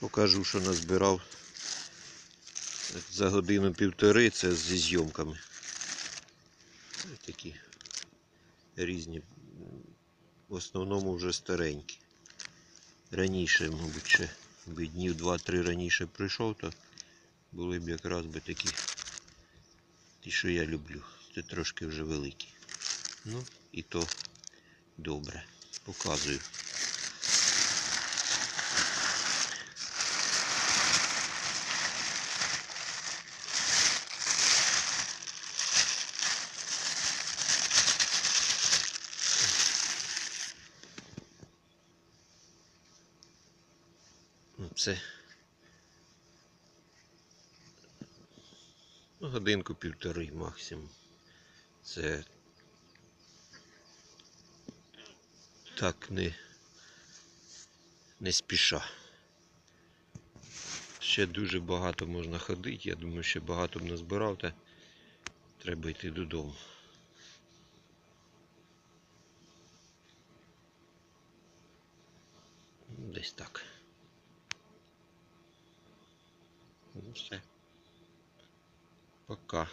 Покажу, що назбирав за годину-півтори, це зі зйомками. Ось такі різні. В основному вже старенькі. Раніше, мабуть, ще би днів 2-3 раніше прийшов, то були б якраз би такі. Ті, що я люблю. Це трошки вже великі. Ну, і то добре. Показую. Це ну, годинку півтори максимум. Це так не, не спіша. Ще дуже багато можна ходити. Я думаю, ще багато б назбирав, та треба йти додому. Десь так. Ну все. Пока.